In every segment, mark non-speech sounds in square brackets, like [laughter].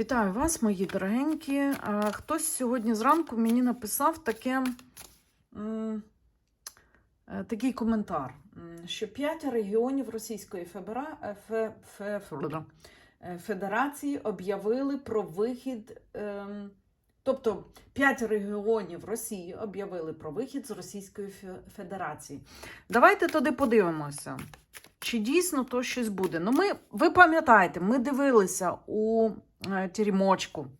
Вітаю вас, мої дорогенькі. Хтось сьогодні зранку мені написав таке, е, такий коментар, що п'ять регіонів Російської е, е, Федерації об'явили про вихід. ем, Тобто п'ять регіонів Росії об'явили про вихід з Російської Федерації. Давайте туди подивимося. Чи дійсно то щось буде? Ну, ми, ви пам'ятаєте, ми дивилися у е,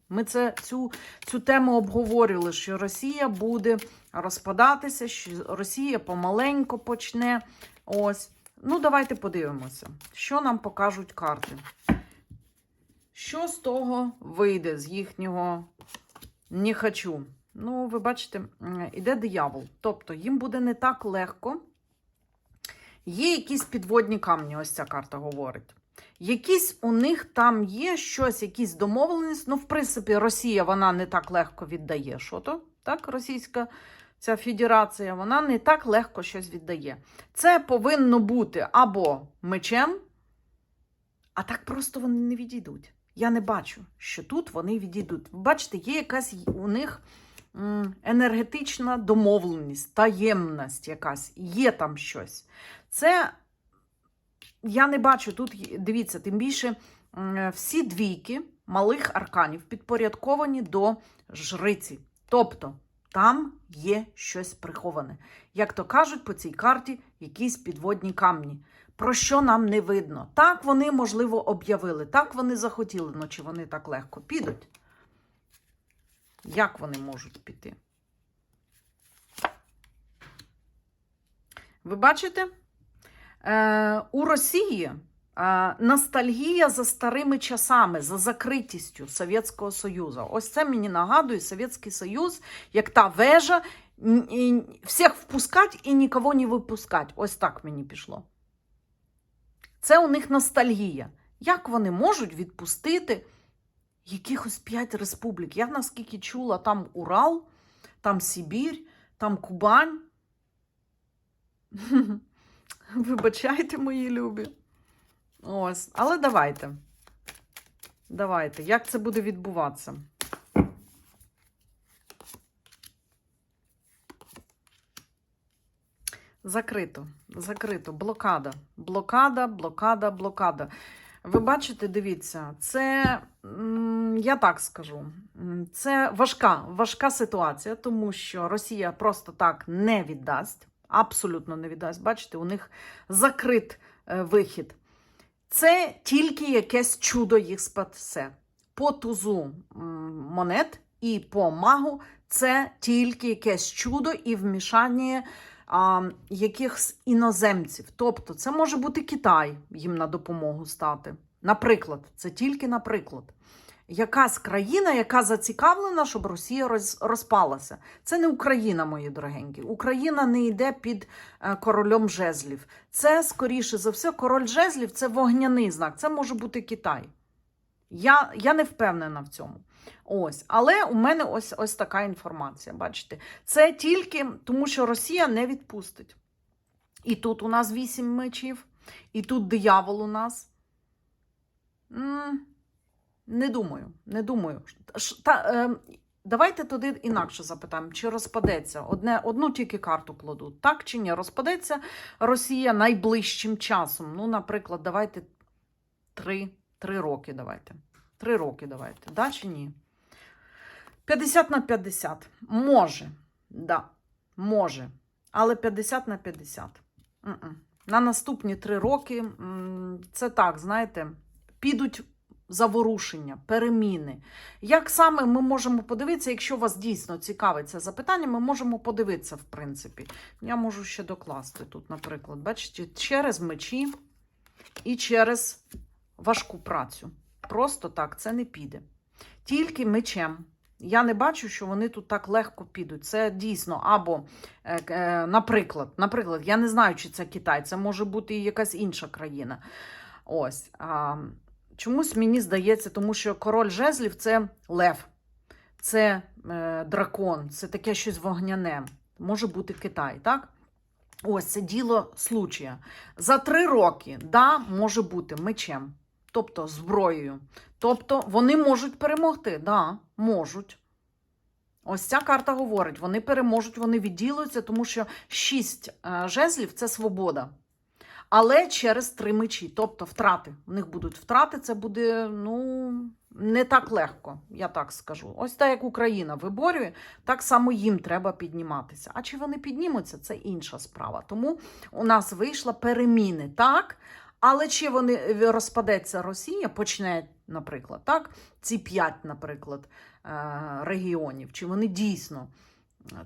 Ми це, цю, цю тему обговорювали, що Росія буде розпадатися, що Росія помаленько почне. Ось. Ну, давайте подивимося, що нам покажуть карти. Що з того вийде з їхнього не хочу? Ну, ви бачите, іде диявол. Тобто їм буде не так легко. Є якісь підводні камні, ось ця карта говорить. Якісь у них там є щось, якісь домовленість. Ну, в принципі, Росія вона не так легко віддає. Що то? Так, Російська ця федерація, вона не так легко щось віддає. Це повинно бути або мечем, а так просто вони не відійдуть. Я не бачу, що тут вони відійдуть. Бачите, є якась у них енергетична домовленість, таємність якась, є там щось. Це я не бачу тут, дивіться, тим більше всі двійки малих арканів підпорядковані до жриці. Тобто там є щось приховане. Як то кажуть по цій карті, якісь підводні камні. Про що нам не видно? Так вони, можливо, об'явили, так вони захотіли, ну чи вони так легко підуть? Як вони можуть піти? Ви бачите? Е, у Росії е, ностальгія за старими часами, за закритістю Совєтського Союзу. Ось це мені нагадує Совєтський Союз, як та вежа, всіх впускать і нікого не випускать. Ось так мені пішло. Це у них ностальгія. Як вони можуть відпустити якихось п'ять республік? Я наскільки чула, там Урал, там Сибір, там Кубань. [laughs] [laughs] Вибачайте, мої любі. Ось. Але давайте. Давайте. Як це буде відбуватися? Закрито. Закрито. Блокада. Блокада, блокада, блокада. Ви бачите, дивіться, це, я так скажу, це важка, важка ситуація, тому що Росія просто так не віддасть, абсолютно не віддасть. Бачите, у них закрит е, вихід. Це тільки якесь чудо їх спасе. По тузу монет і по магу це тільки якесь чудо і вмішання а, якихось іноземців. Тобто, це може бути Китай їм на допомогу стати. Наприклад, це тільки наприклад. Якась країна, яка зацікавлена, щоб Росія роз, розпалася. Це не Україна, мої дорогенькі. Україна не йде під е, королем жезлів. Це, скоріше за все, король жезлів це вогняний знак. Це може бути Китай. Я, я не впевнена в цьому. Ось, але у мене ось ось така інформація. Бачите, це тільки тому, що Росія не відпустить. І тут у нас вісім мечів, і тут диявол у нас. м не думаю, не думаю. Та, е, давайте туди інакше запитаємо, чи розпадеться одне, одну тільки карту кладуть, так чи ні? Розпадеться Росія найближчим часом. Ну, наприклад, давайте три, три роки давайте. Три роки давайте, да чи ні? 50 на 50. Може, да, може. Але 50 на 50. М-м. На наступні три роки це так, знаєте, підуть заворушення, переміни. Як саме ми можемо подивитися, якщо вас дійсно цікавить це запитання, ми можемо подивитися, в принципі. Я можу ще докласти тут, наприклад, бачите, через мечі і через важку працю. Просто так це не піде. Тільки мечем. Я не бачу, що вони тут так легко підуть. Це дійсно або, е, е, наприклад, наприклад, я не знаю, чи це Китай, це може бути і якась інша країна. Ось. Чомусь мені здається, тому що король жезлів це лев, це е, дракон, це таке щось вогняне. Може бути Китай, так? Ось це діло случая. За три роки, да, може бути мечем. тобто зброєю. Тобто вони можуть перемогти, да, можуть. Ось ця карта говорить: вони переможуть, вони відділуються, тому що шість е, жезлів це свобода. Але через три мечі, тобто втрати. У них будуть втрати, це буде ну, не так легко, я так скажу. Ось так як Україна виборює, так само їм треба підніматися. А чи вони піднімуться, це інша справа. Тому у нас вийшла переміни, так? Але чи вони е, розпадеться Росія, почне, наприклад, так? Ці п'ять, наприклад, е, регіонів, чи вони дійсно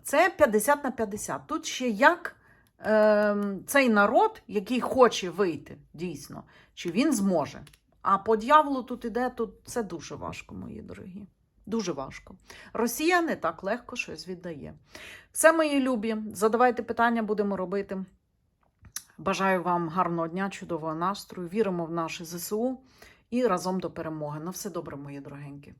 це 50 на 50. Тут ще як е, цей народ, який хоче вийти, дійсно, чи він зможе. А по дьяволу тут іде, тут це дуже важко, мої дорогі. Дуже важко. Росія не так легко щось віддає. Все, мої любі, задавайте питання, будемо робити. Бажаю вам гарного дня, чудового настрою. Віримо в наші ЗСУ і разом до перемоги. На все добре, мої дорогенькі.